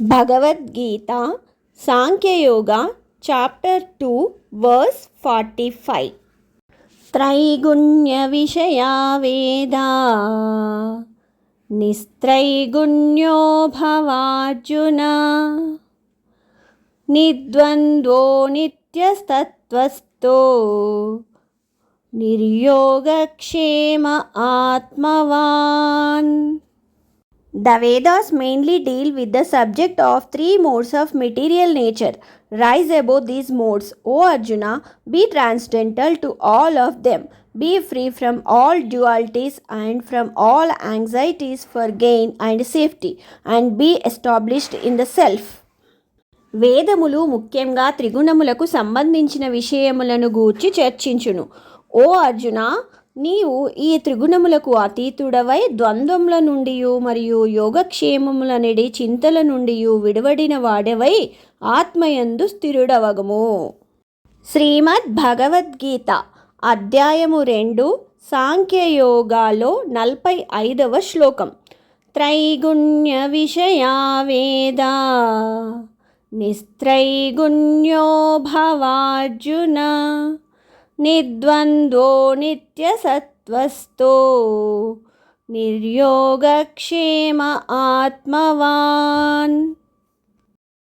Bhagavad Gita Sankhya Yoga chapter two verse forty five. త్రైగుణ్య విషయా వేదా నిస్త్రైగుణ్యో భవార్జున నిద్వంద్వో నిత్యస్తత్వస్థో నిర్యోగక్షేమ ఆత్మవాన్. The Vedas mainly deal with the subject of three modes of material nature rise above these modes O Arjuna be transcendental to all of them be free from all dualities and from all anxieties for gain and safety and be established in the self వేదములు ముఖ్యంగా త్రిగుణములకు సంబంధించిన విషయములను గూర్చి చర్చించును. ఓ అర్జున నీవు ఈ త్రిగుణములకు అతీతుడవై ద్వంద్వముల నుండి మరియు యోగక్షేమములనడి చింతల నుండి విడవడిన వాడవై ఆత్మయందు స్థిరుడవగము. శ్రీమద్ భగవద్గీత అధ్యాయము రెండు సాంఖ్యయోగాలో నలభై ఐదవ శ్లోకం. త్రైగుణ్య విషయా వేదా నిస్త్రైగుణ్యో భవార్జున. నిర్ద్వంద్వో నిత్యసత్వస్థో నిర్యోగక్షేమ ఆత్మవాన్